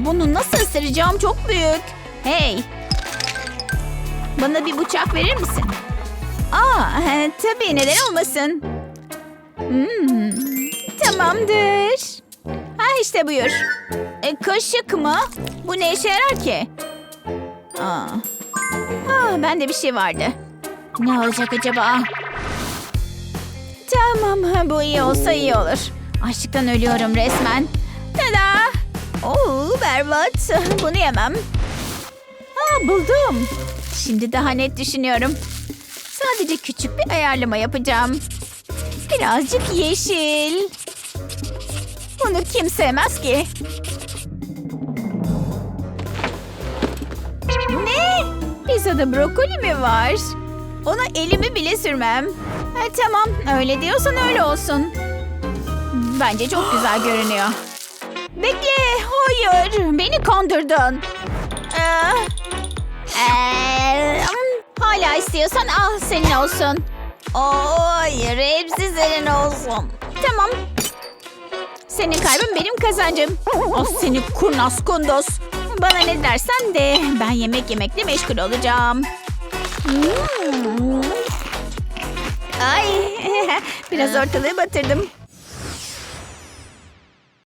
Bunu nasıl ısıracağım çok büyük. Hey. Bana bir bıçak verir misin? Aa, tabii neden olmasın. Hmm, tamamdır. Ha işte buyur. E, kaşık mı? Bu ne işe yarar ki? Aa. Ha, bende bir şey vardı. Ne olacak acaba? Tamam, bu iyi olsa iyi olur. Açlıktan ölüyorum resmen. Tada! Berbat. Bunu yemem. Aa, buldum. Şimdi daha net düşünüyorum. Sadece küçük bir ayarlama yapacağım. Birazcık yeşil. Bunu kim sevmez ki? Ne? Pizzada brokoli mi var? Ona elimi bile sürmem. Ha, tamam öyle diyorsan öyle olsun. Bence çok güzel görünüyor. Bekle, hayır. Beni kandırdın. Ee, ee, hala istiyorsan al senin olsun. Hayır, hepsi senin olsun. Tamam. Senin kaybın benim kazancım. O seni kurnaz kunduz. Bana ne dersen de ben yemek yemekle meşgul olacağım. Hmm. Ay, biraz ortalığı batırdım.